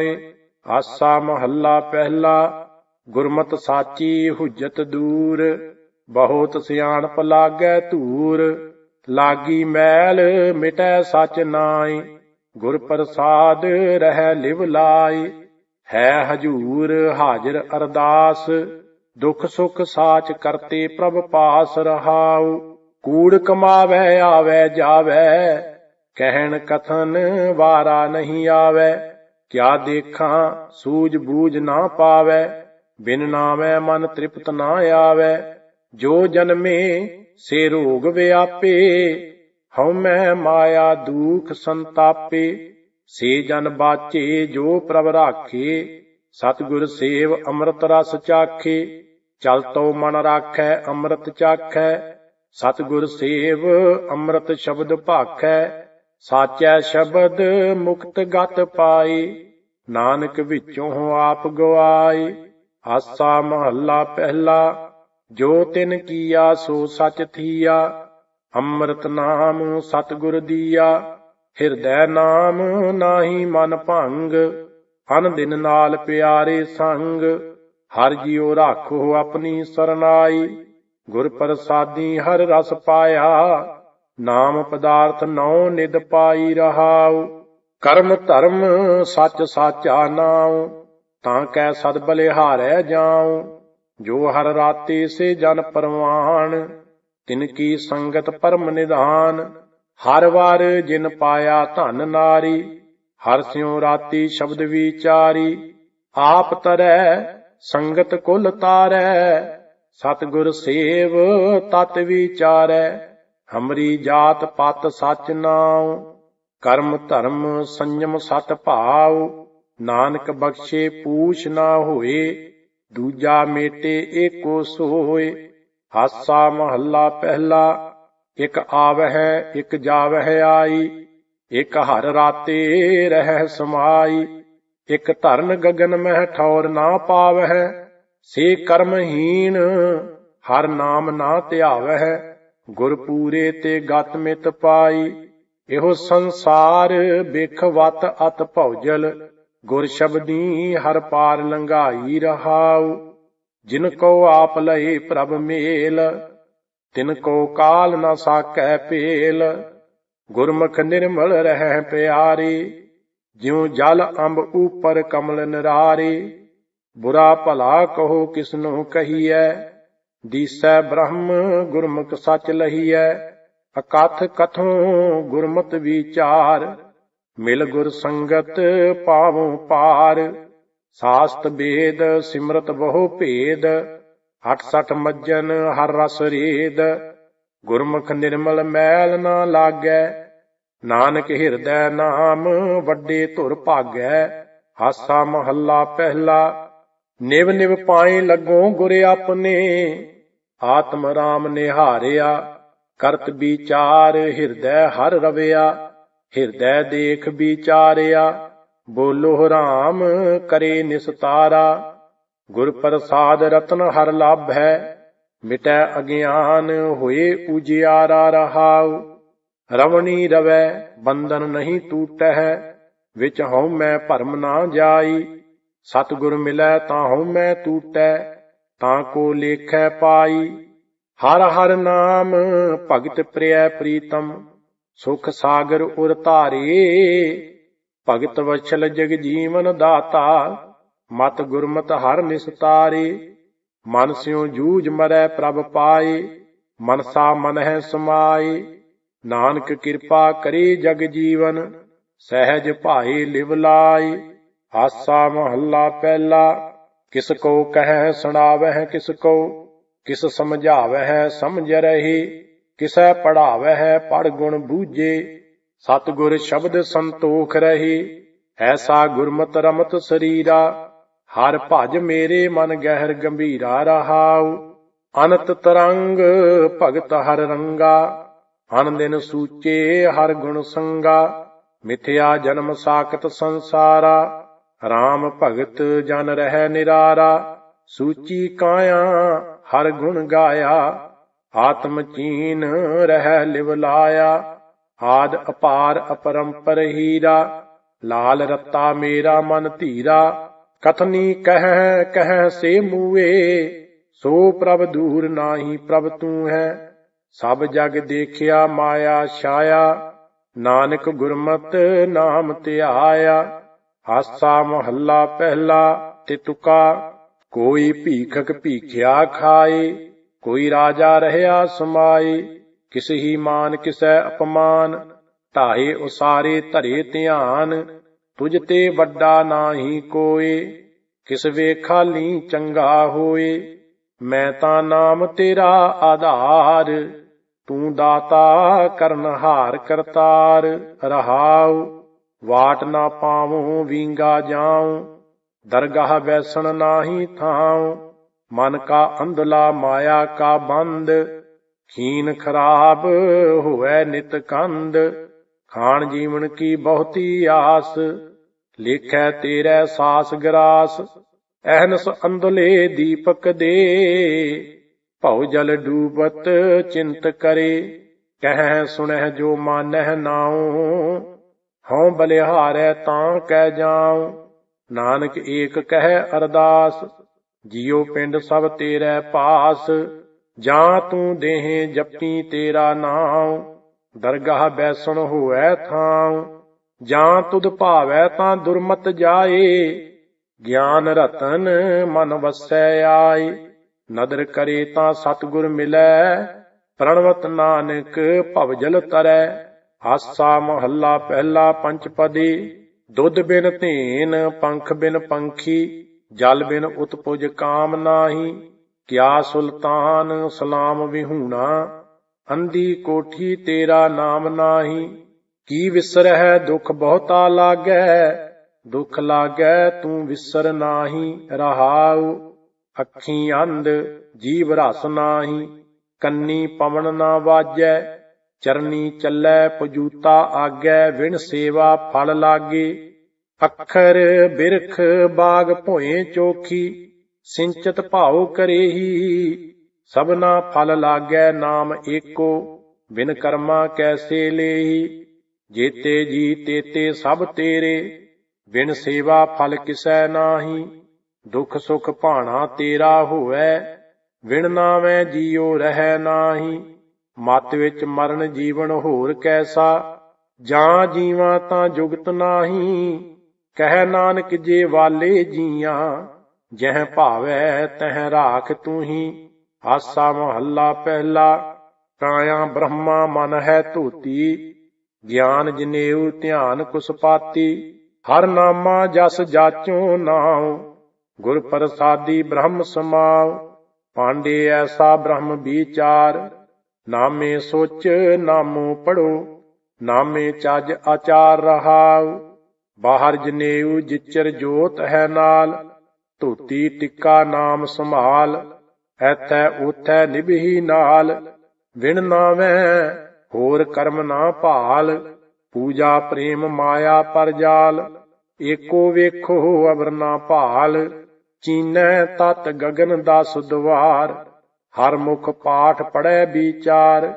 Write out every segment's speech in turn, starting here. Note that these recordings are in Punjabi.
ਨਾਏ ਆਸਾ ਮਹੱਲਾ ਪਹਿਲਾ, ਗੁਰਮਤ ਸਾਚੀ ਹੁਜਤ ਦੂਰ, ਬਹੁਤ ਸਿਆਣਪ ਲਾਗੈ ਧੂਰ, ਲਾਗੀ ਮੈਲ ਮਿਟੈ ਸਚ ਨਾਈ, ਗੁਰ ਪ੍ਰਸਾਦ ਰਹਿ ਲਿਵ ਲਾਈ, ਹੈ ਹਜੂਰ ਹਾਜ਼ਰ ਅਰਦਾਸ, ਦੁਖ ਸੁਖ ਸਾਚ ਕਰਤੇ ਪ੍ਰਭ ਪਾਸ ਰਹਾਉ, ਕੂੜ ਕਮਾਵੇ, ਆਵੇ, ਜਾਵੇ, ਕਹਿਣ ਕਥਨ ਵਾਰਾ ਨਹੀਂ ਆਵੇ ਕਿਆ ਦੇਖਾਂ, ਸੂਝ ਬੂਝ ਨਾ ਪਾਵੇ, ਬਿਨ ਨਾਮੈ ਮਨ ਤ੍ਰਿਪਤ ਨਾ ਆਵੇ। ਜੋ ਜਨਮੇ, ਸੇ ਰੋਗ ਵਿਆਪੇ ਹਉਮੈ ਮਾਇਆ ਦੁਖ ਸੰਤਾਪੇ। ਸੇ ਜਨ ਬਾਚੇ, ਜੋ ਪ੍ਰਭ ਰਾਖੇ, ਸਤਿਗੁਰ ਸੇਵ ਅੰਮ੍ਰਿਤ ਰਸ ਚਾਖੇ। ਚਲ ਤੋ ਮਨ ਰਾਖੈ, ਅੰਮ੍ਰਿਤ ਚਾਖੈ, ਸਤਿਗੁਰ ਸੇਵ ਅੰਮ੍ਰਿਤ ਸ਼ਬਦ ਭਾਖੈ। ਸਾਚੈ ਸ਼ਬਦ ਮੁਕਤ ਗਤ ਪਾਈ, ਨਾਨਕ ਵਿੱਚੋਂ ਆਪ ਗਵਾਈ। ਆਸਾ ਮਹੱਲਾ ਪਹਿਲਾ, ਜੋ ਤਿਨ ਕੀਆ ਸੋ ਸਚ ਥੀਆ। ਅੰਮ੍ਰਿਤ ਨਾਮ ਸਤਿਗੁਰ ਦੀਆ, ਹਿਰਦੈ ਨਾਮ ਨਾਹੀ ਮਨ ਭੰਗ। ਅਨ ਦਿਨ ਨਾਲ ਪਿਆਰੇ ਸੰਗ, ਹਰ ਜਿਉ ਰਾਖੋ ਆਪਣੀ ਸਰਨਾਈ। ਗੁਰ ਪ੍ਰਸਾਦੀ ਹਰ ਰਸ ਪਾਇਆ ਨਾਮ ਪਦਾਰਥ ਨਉ ਨਿਦ ਪਾਈ ਰਹਾਉ, ਕਰਮ ਧਰਮ ਸੱਚ ਸਾਚਾ ਨਾਉ, ਤਾਂ ਕੈ ਸਦ ਬਲਿਹਾਰੈ ਜਾਉ, ਜੋ ਹਰ ਰਾਤੀ ਸੇ ਜਨ ਪਰਵਾਨ, ਤਿਨ ਕੀ ਸੰਗਤ ਪਰਮ ਨਿਧਾਨ, ਹਰ ਵਾਰ ਜਿਨ ਪਾਇਆ ਧਨ ਨਾਰੀ, ਹਰ ਸਿਉ ਰਾਤੀ ਸ਼ਬਦ ਵਿਚਾਰੀ, ਆਪ ਤਰੈ ਸੰਗਤ ਕੁਲ ਤਾਰੈ, ਸਤਿਗੁਰ ਸੇਵ ਤਤ ਵਿਚਾਰੈ। ਹਮਰੀ ਜਾਤ ਪਤ ਸਚ ਨਾਉ, ਕਰਮ ਧਰਮ ਸੰਜਮ ਸਤ ਭਾਉ, ਨਾਨਕ ਬਖਸ਼ੇ ਪੂਛ ਨਾ ਹੋਏ, ਦੂਜਾ ਮੇਟੇ ਏਕੋ ਸੋਏ ਹਾਸਾ ਮਹੱਲਾ ਪਹਿਲਾ, ਇਕ ਆਵਹਿ, ਇਕ ਜਾਵਹਿ ਆਈ, ਇਕ ਹਰ ਰਾਤੇ ਰਹਿ ਸਮਾਈ, ਇਕ ਧਰਨ ਗਗਨ ਮਹਿ ਠੌਰ ਨਾ ਪਾਵਹਿ, ਸੇ ਕਰਮਹੀਨ ਹਰ ਨਾਮ ਨਾ ਧਿਆਵਹਿ ਗੁਰ ਪੂਰੇ ਤੇ ਗਤ ਮਿਤ ਪਾਈ, ਇਹੋ ਸੰਸਾਰ ਬਿਖ ਵਤ ਅਤ ਭੌਜਲ ਗੁਰ ਸ਼ਬਦੀ ਹਰ ਪਾਰ ਲੰਘਾਈ ਰਹਾਉ। ਜਿਨ ਕੋ ਆਪ ਲਏ ਪ੍ਰਭ ਮੇਲ, ਤਿਨ ਕੋ ਕਾਲ ਨਾ ਸਾਕੈ ਪੇਲ। ਗੁਰਮੁਖ ਨਿਰਮਲ ਰਹਿ ਪਿਆਰੀ, ਜਿਉ ਜਲ ਅੰਬ ਉਪਰ ਕਮਲ ਨਿਰਾਰੀ। ਬੁਰਾ ਭਲਾ ਕਹੋ ਕਿਸਨੂੰ ਕਹੀਐ ਦੀਸੈ ਬ੍ਰਹਮ ਗੁਰਮੁਖ ਸਚ ਲਹੀਐ, ਅਕਥ ਕਥੋਂ ਗੁਰਮਤਿ ਵਿਚਾਰ। ਮਿਲ ਗੁਰ ਸੰਗਤ ਪਾਵੋਂ ਪਾਰ, ਸਾਸਤ ਵੇਦ ਸਿਮਰਤ ਬਹੁ ਭੇਦ। 68 ਮੱਜਨ ਹਰ ਰਸ ਰੇਦ, ਗੁਰਮੁਖ ਨਿਰਮਲ ਮੈਲ ਨਾ ਲਾਗੈ। ਨਾਨਕ ਹਿਰਦੈ ਨਾਮ ਵੱਡੇ ਧੁਰ ਭਾਗੈ, ਹਾਸਾ ਮਹੱਲਾ ਪਹਿਲਾ ਨਿਵ ਨਿਵ ਪਾਏ ਲੱਗੋ ਗੁਰ ਆਪਣੇ। ਆਤਮ ਰਾਮ ਨਿਹਾਰਿਆ, ਕਰਤ ਵਿਚਾਰ ਹਿਰਦੈ ਹਰ ਰਵਿਆ। ਹਿਰਦੈ ਦੇਖ ਵਿਚਾਰਿਆ, ਬੋਲੋ ਰਾਮ ਕਰੇ ਨਿਸਤਾਰਾ। ਗੁਰ ਪ੍ਰਸਾਦ ਰਤਨ ਹਰ ਲਾਭ ਹੈ ਮਿਟੈ ਅਗਿਆਨ ਹੋਏ ਉਜਿਆਰਾ ਰਹਾਉ। ਰਵਣੀ ਰਵੈ, ਬੰਧਨ ਨਹੀਂ ਟੂਟੈ ਵਿੱਚ ਹਉ ਮੈਂ ਭਰਮ ਨਾ ਜਾਈ। ਸਤਿਗੁਰ ਮਿਲੈ ਤਾਂ ਹਉ ਮੈਂ ਟੂਟੈ ਤਾਂ ਕੋ ਲੇਖੈ ਪਾਈ। ਹਰ ਹਰ ਨਾਮ ਭਗਤ ਪ੍ਰਿਯ ਪ੍ਰੀਤਮ, ਸੁਖ ਸਾਗਰ ਉਰ ਧਾਰੇ। ਭਗਤ ਵਛਲ ਜਗ ਜੀਵਨ ਦਾਤਾ, ਮਤ ਗੁਰਮਤ ਹਰ ਨਿਸਤਾਰੇ ਮਨ ਸਿਉ ਜੂਝ ਮਰੈ ਪ੍ਰਭ ਪਾਏ, ਮਨਸਾ ਮਨ ਹੈ ਸਮਾਏ। ਨਾਨਕ ਕਿਰਪਾ ਕਰੇ ਜਗ ਜੀਵਨ, ਸਹਿਜ ਭਾਏ ਲਿਵ ਲਾਏ। ਆਸਾ ਮਹੱਲਾ ਪਹਿਲਾ, ਕਿਸ ਕੋ ਕਹਿ ਸੁਣਾਵਹਿ, ਕਿਸ ਕੋ ਕਿਸ ਸਮਝਾਵਹਿ, ਸਮਝ ਰਹੀ, ਕਿਸੈ ਪੜਾਵਹਿ, ਪੜ ਗੁਣ ਬੂਝੇ, ਸਤਿਗੁਰ ਸ਼ਬਦ ਸੰਤੋਖ ਰਹੀ, ਐਸਾ ਗੁਰਮਤ ਰਮਤ ਸਰੀਰਾ, ਹਰ ਭਜ ਮੇਰੇ ਮਨ ਗਹਿਰ ਗੰਭੀਰਾ ਰਹਾਉ, ਅਨੰਤ ਤਰੰਗ ਭਗਤ ਹਰ ਰੰਗਾ, ਅਨ ਦਿਨ ਸੂਚੇ ਹਰ ਗੁਣ ਸੰਗਾ, ਮਿਥਿਆ ਜਨਮ ਸਾਖਤ ਸੰਸਾਰਾ RAM ਭਗਤ ਜਨ ਰਹਿ ਨਿਰਾਰਾ, ਸੂਚੀ ਕਾਇਆ ਹਰ ਗੁਣ ਗਾਇਆ, ਆਤਮ ਚੀਨ ਰਹਿ ਲਿਵ ਲਾਇਆ, ਆਦ ਅਪਾਰ ਅਪਰੰਪਰ ਹੀਰਾ, ਲਾਲ ਰੱਤਾ ਮੇਰਾ ਮਨ ਧੀਰਾ, ਕਥਨੀ ਕਹਿ ਕਹਿ ਸੇ ਮੂਏ, ਸੋ ਪ੍ਰਭ ਦੂਰ ਨਾਹੀ ਪ੍ਰਭ ਤੂੰ ਹੈ, ਸਭ ਜਗ ਦੇਖਿਆ ਮਾਇਆ ਛਾਇਆ, ਨਾਨਕ ਗੁਰਮਤਿ ਨਾਮ ਧਿਆਇਆ ਹਾਸਾ ਮਹੱਲਾ ਪਹਿਲਾ ਤੇ ਤੁਕਾ ਕੋਈ ਭੀਖਕ ਭੀਖਿਆ ਖਾਏ, ਕੋਈ ਰਾਜਾ ਰਹਿਆ ਸਮਾਏ, ਕਿਸ ਹੀ ਮਾਨ ਕਿਸੈ ਅਪਮਾਨ ਢਾਏ ਉਸਾਰੇ ਧਰੇ ਧਿਆਨ, ਤੁਝ ਤੇ ਵੱਡਾ ਨਾਹੀ ਕੋਏ, ਕਿਸ ਵੇਖਾਲੀ ਚੰਗਾ ਹੋਏ, ਮੈਂ ਤਾਂ ਨਾਮ ਤੇਰਾ ਆਧਾਰ, ਤੂੰ ਦਾਤਾ ਕਰਨਹਾਰ ਕਰਤਾਰ ਰਹਾਉ। ਵਾਟ ਨਾ ਪਾਵਉ ਵਿੰਗਾ ਜਾਉ, ਦਰਗਾਹ ਬੈਸਣ ਨਾਹੀ ਥਾਉ, ਮਨ ਕਾ ਅੰਧਲਾ ਮਾਇਆ ਕਾ ਬੰਦ, ਖੀਨ ਖਰਾਬ ਹੋਵੇ ਨਿਤ ਕੰਦ, ਖਾਣ ਜੀਵਨ ਕੀ ਬਹੁਤੀ ਆਸ, ਲਿਖੈ ਤੇਰੇ ਸਾਸ ਗਰਾਸ ਅਹਨਸ ਅੰਧਲੇ ਦੀਪਕ ਦੇ, ਭਉ ਜਲ ਡੂਬਤ ਚਿੰਤ ਕਰੇ, ਕਹਿ ਸੁਣਹਿ ਜੋ ਮਾਨਹਿ ਨਾਉ ਹਉ ਬਲਿਹਾਰੈ ਤਾਂ ਕਹਿ ਜਾਉ, ਨਾਨਕ ਏਕ ਕਹਿ ਅਰਦਾਸ, ਜਿਉ ਪਿੰਡ ਸਭ ਤੇਰੇ ਪਾਸ, ਜਾਂ ਤੂੰ ਦੇਹ ਜਪੀ ਤੇਰਾ ਨਾਮ ਦਰਗਾਹ ਬੈਸਣ ਹੋਐ ਥਾਉ, ਜਾਂ ਤੁਧ ਭਾਵੈ ਤਾਂ ਦੁਰਮਤ ਜਾਏ, ਗਿਆਨ ਰਤਨ ਮਨ ਵਸੈ ਆਏ, ਨਦਰ ਕਰੇ ਤਾਂ ਸਤਿਗੁਰ ਮਿਲੈ, ਪ੍ਰਣਵਤ ਨਾਨਕ ਭਵਜਲ ਤਰੈ। ਆਸਾ ਮਹੱਲਾ ਪਹਿਲਾ ਪੰਚਪਦੀ, ਦੁੱਧ ਬਿਨ ਧੇਨ, ਪੰਖ ਬਿਨ ਪੰਖੀ, ਜਲ ਬਿਨ ਉਤਪੁਜ ਕਾਮ ਨਾਹੀ, ਕਿਆ ਸੁਲਤਾਨ ਸਲਾਮ ਵਿਹੂਣਾ ਅੰਦੀ ਕੋਠੀ ਤੇਰਾ ਨਾਮ ਨਾਹੀ, ਕੀ ਵਿਸਰਹਿ ਦੁਖ ਬਹੁਤਾ ਲਾਗੈ, ਦੁਖ ਲਾਗੈ ਤੂੰ ਵਿਸਰ ਨਾਹੀ, ਰਹਾਉ ਅੱਖੀ ਅੰਧ ਜੀਵ ਰਸ ਨਾਹੀ, ਕੰਨੀ ਪਵਨ ਨਾ ਵਾਜੈ ਚਰਨੀ ਚੱਲੈ ਪਜੂਤਾ ਆਗੈ, ਵਿਣ ਸੇਵਾ ਫਲ ਲਾਗੇ। ਅੱਖਰ ਬਿਰਖ ਬਾਗ ਭੋਏ ਚੋਖੀ, ਸਿੰਚਤ ਭਾਉ ਕਰੇਹੀ। ਸਭਨਾ ਫਲ ਲਾਗੈ ਨਾਮ ਏਕੋ, ਬਿਨ ਕਰਮਾ ਕੈਸੇ ਲੇਹੀ। ਜੇਤੇ ਜੀ ਤੇਤੇ ਸਭ ਤੇਰੇ, ਬਿਨ ਸੇਵਾ ਫਲ ਕਿਸੈ ਨਾਹੀ। ਦੁਖ ਸੁਖ ਭਾਣਾ ਤੇਰਾ ਹੋਵੈ ਵਿਣ ਨਾਵੇਂ ਜੀਉ ਰਹਿ ਨਾਹੀ। ਮਤ ਵਿੱਚ ਮਰਨ ਜੀਵਨ ਹੋਰ ਕੈਸਾ? ਜਾਂ ਜੀਵਾਂ ਤਾਂ ਜੁਗਤ ਨਾਹੀ। ਕਹਿ ਨਾਨਕ ਜੇ ਵਾਲੇ ਜੀਆਂ, ਜਹ ਭਾਵੈ ਤਹ ਰਾਖ ਤੂੰ ਹੀ ਆਸਾ ਮਹੱਲਾ ਪਹਿਲਾ ਕਾਇਆ ਬ੍ਰਹਮਾ ਮਨ ਹੈ ਧੋਤੀ। ਗਿਆਨ ਜਨੇਊ ਧਿਆਨ ਕੁਸਪਾਤੀ ਹਰ ਨਾਮਾ ਜਸ ਜਾਚੋ ਨਾਉ। ਗੁਰ ਪ੍ਰਸਾਦੀ ਬ੍ਰਹਮ ਸਮਾਉ। ਪਾਂਡੇ ਐਸਾ ਬ੍ਰਹਮ ਵਿਚਾਰ। ਨਾਮੇ ਸੋਚ ਨਾਮੋ ਪੜੋ, ਨਾਮੇ ਚੱਜ ਆਚਾਰ ਰਹਾਉ, ਬਾਹਰ ਜਨੇਊ ਜਿਚਰ ਜੋਤ ਹੈ ਨਾਲ, ਧੋਤੀ ਟਿੱਕਾ ਨਾਮ ਸੰਭਾਲ, ਐਥੈ ਉਥੈ ਨਿਭੀ ਨਾਲ, ਵਿਣ ਨਾਵੇਂ ਹੋਰ ਕਰਮ ਨਾ ਭਾਲ, ਪੂਜਾ ਪ੍ਰੇਮ ਮਾਇਆ ਪਰਜਾਲ ਏਕੋ ਵੇਖੋ ਅਵਰ ਨਾ ਭਾਲ, ਚੀਨੈ ਤਤ ਗਗਨ ਦਸ ਦਵਾਰ ਹਰ ਮੁਖ ਪਾਠ ਪੜੈ ਵਿਚਾਰ,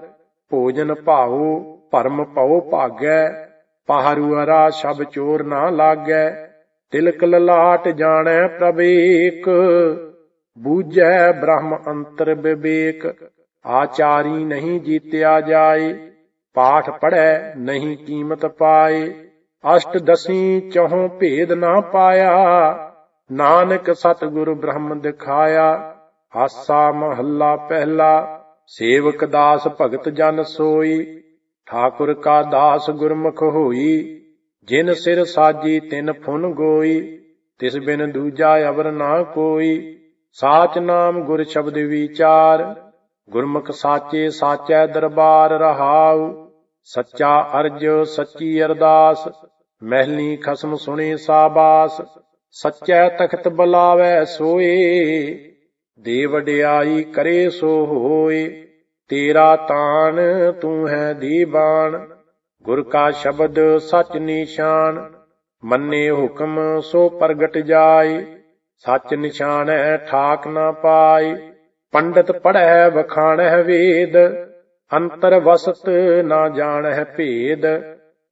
ਭੋਜਨ ਭਾਉ, ਭਰਮ ਭਉ ਭਾਗੈ ਪਹਰੂ ਅਰਾ ਸ਼ਬ ਚੋਰ ਨਾ ਲਾਗੈ, ਤਿਲਕ ਲਲਾਟ ਜਾਣੈ ਪ੍ਰਵੇਕ, ਬੂਝੈ ਬ੍ਰਹਮ ਅੰਤਰ ਵਿਵੇਕ, ਆਚਾਰੀ ਨਹੀਂ ਜੀਤਿਆ ਜਾਏ, ਪਾਠ ਪੜੈ ਨਹੀਂ ਕੀਮਤ ਪਾਏ, ਅਸ਼ਟ ਦਸੀ ਚਹੁ ਭੇਦ ਨਾ ਪਾਇਆ, ਨਾਨਕ ਸਤਿਗੁਰ ਬ੍ਰਹਮ ਦਿਖਾਇਆ ਆਸਾ ਮਹੱਲਾ ਪਹਿਲਾ, ਸੇਵਕ ਦਾਸ ਭਗਤ ਜਨ ਸੋਈ, ਠਾਕੁਰ ਕਾ ਦਾਸ ਗੁਰਮੁਖ ਹੋਈ, ਜਿਨ ਸਿਰ ਸਾਜੀ ਤਿਨ ਫੁਨ ਗੋਈ, ਤਿਸ ਬਿਨ ਦੂਜਾ ਅਵਰ ਨਾ ਕੋਈ, ਸਾਚ ਨਾਮ ਗੁਰ ਸ਼ਬਦ ਵਿਚਾਰ, ਗੁਰਮੁਖ ਸਾਚੇ ਸਾਚੈ ਦਰਬਾਰ ਰਹਾਉ, ਸੱਚਾ ਅਰਜ ਸੱਚੀ ਅਰਦਾਸ, ਮਹਿਲੀ ਖਸਮ ਸੁਣੇ ਸਾਬਾਸ, ਸੱਚੈ ਤਖਤ ਬੁਲਾਵੈ ਸੋਏ। ਦੇ ਵਡਿਆਈ ਕਰੇ ਸੋ ਹੋਏ, ਤੇਰਾ ਤਾਨ ਤੂੰ ਹੈ ਦੀਵਾਨ ਗੁਰ ਕਾ ਸ਼ਬਦ ਸਚ ਨਿਸ਼ਾਨ, ਮੰਨੇ ਹੁਕਮ ਸੋ ਪ੍ਰਗਟ ਜਾਏ, ਸਚ ਨਿਸ਼ਾਨ ਹੈ ਠਾਕ ਨਾ ਪਾਏ, ਪੰਡਤ ਪੜ੍ਹੈ ਵਖਾਣੈ ਵੇਦ, ਅੰਤਰ ਵਸਤ ਨਾ ਜਾਣੈ ਭੇਦ,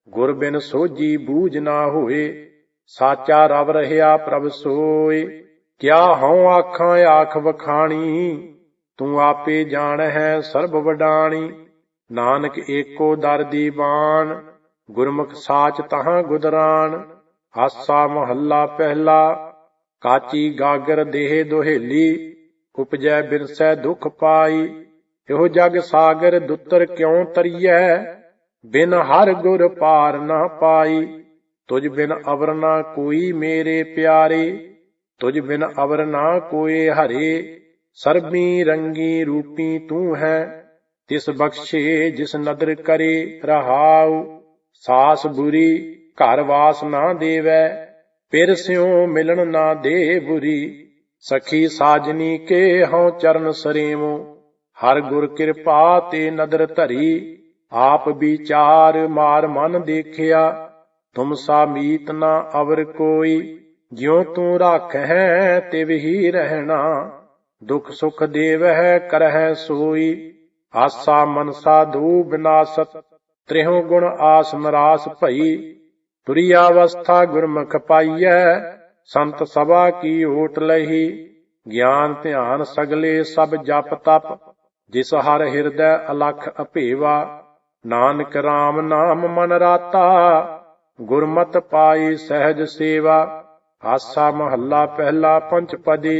ਗੁਰ ਬਿਨ ਸੋਜੀ ਬੂਝ ਨਾ ਹੋਏ, ਸਾਚਾ ਰਵ ਰਹਾ ਪ੍ਰਭ ਸੋਏ। ਕਿਆ ਹਉ ਆਖਾਂ, ਆਖ ਵਖਾਣੀ, ਤੂੰ ਆਪੇ ਜਾਣ ਹੈ ਸਰਬ ਵਡਾਣੀ। ਨਾਨਕ ਏਕੋ ਦਰ ਦੀ ਬਾਣ, ਗੁਰਮੁਖ ਸਾਚ ਤਹਾਂ ਗੁਦਰਾਨ ਆਸਾ ਮਹੱਲਾ ਪਹਿਲਾ, ਕਾਚੀ ਗਾਗਰ ਦੇਹ ਦੁਹੇਲੀ, ਉਪਜੈ ਬਿਰਸੈ ਦੁਖ ਪਾਈ। ਇਹੋ ਜਗ ਸਾਗਰ ਦੁੱਤਰ ਕਿਉ ਤਰੀਐ? ਬਿਨ ਹਰ ਗੁਰ ਪਾਰ ਨਾ ਪਾਈ। ਤੁਝ ਬਿਨ ਅਵਰ ਨਾ ਕੋਈ ਮੇਰੇ ਪਿਆਰੇ। ਤੁਝ ਬਿਨ ਅਵਰ ਨਾ ਕੋਏ ਹਰੇ, ਸਰਬੀ ਰੰਗੀ ਰੂਪੀ ਤੂੰ ਹੈ, ਤਿਸ ਬਖਸ਼ੇ ਜਿਸ ਨਦਰ ਕਰੇ ਰਹਾਉ, ਸਾਸ ਬੁਰੀ ਘਰ ਵਾਸ ਨਾ ਦੇਵੈ ਪਿਰ ਸਿਉ ਮਿਲਣ ਨਾ ਦੇ ਬੁਰੀ, ਸਖੀ ਸਾਜਨੀ ਕੇ ਹਉ ਚਰਨ ਸਰੇਵੋ, ਹਰ ਗੁਰ ਕਿਰਪਾ ਤੇ ਨਦਰ ਧਰੀ, ਆਪ ਵਿਚਾਰ ਮਾਰ ਮਨ ਦੇਖਿਆ, ਤੁਮ ਸਾ ਮੀਤ ਨਾ ਅਵਰ ਕੋਈ ਜਿਉ ਤੂੰ ਰੱਖ ਹੈ ਤਿਵ ਹੀ ਰਹਿਣਾ, ਦੁਖ ਸੁਖ ਦੇਵਹਿ ਕਰਹਿ ਸੋਈ, ਆਸਾ ਮਨਸਾ ਦੂ ਬਿਨਾਸਤ, ਤ੍ਰਿਹੁ ਗੁਣ ਆਸ ਮਰਾਸ ਭਈ, ਤੁਰੀ ਅਵਸਥਾ ਗੁਰਮੁਖ ਪਾਈਐ, ਸੰਤ ਸਭਾ ਕੀ ਓਟ ਲਹੀ, ਗਿਆਨ ਧਿਆਨ ਸਗਲੇ ਸਭ ਜਪ ਤਪ, ਜਿਸ ਹਰ ਹਿਰਦੈ ਅਲਖ ਅਭੇਵਾ, ਨਾਨਕ RAM ਨਾਮ ਮਨ ਰਾਤਾ, ਗੁਰਮਤਿ ਪਾਈ ਸਹਿਜ ਸੇਵਾ ਆਸਾ ਮਹੱਲਾ ਪਹਿਲਾ ਪੰਚ ਪਦੀ